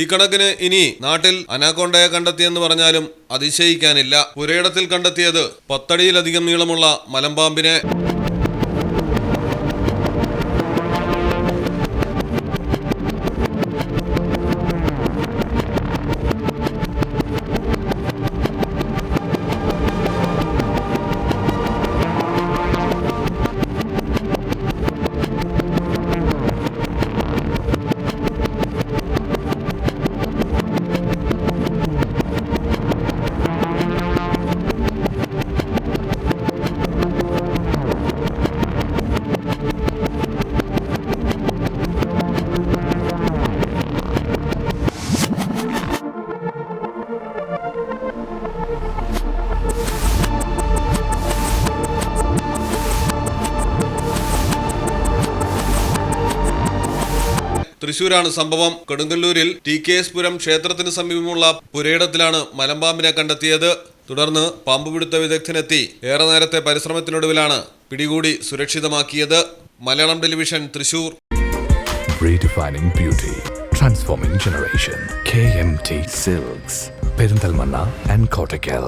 ഈ കണക്കിന് ഇനി നാട്ടിൽ അനാക്കോണ്ടയെ കണ്ടെത്തിയെന്ന് പറഞ്ഞാലും അതിശയിക്കാനില്ല. പുരയിടത്തിൽ കണ്ടെത്തിയത് പത്തടിയിലധികം നീളമുള്ള മലമ്പാമ്പിനെ. തൃശൂരാണ് സംഭവം. കൊടുങ്ങല്ലൂരിൽ ടി കെ എസ് പുരം ക്ഷേത്രത്തിന് സമീപമുള്ള പുരയിടത്തിലാണ് മലമ്പാമ്പിനെ കണ്ടെത്തിയത്. തുടർന്ന് പാമ്പുപിടുത്ത വിദഗ്ധനെത്തി. ഏറെ നേരത്തെ പരിശ്രമത്തിനൊടുവിലാണ് പിടികൂടി സുരക്ഷിതമാക്കിയത്. Malayalam television Thrissur. Redefining beauty, transforming generation. KMT Silks, Perinthalmanna and Kottakkal.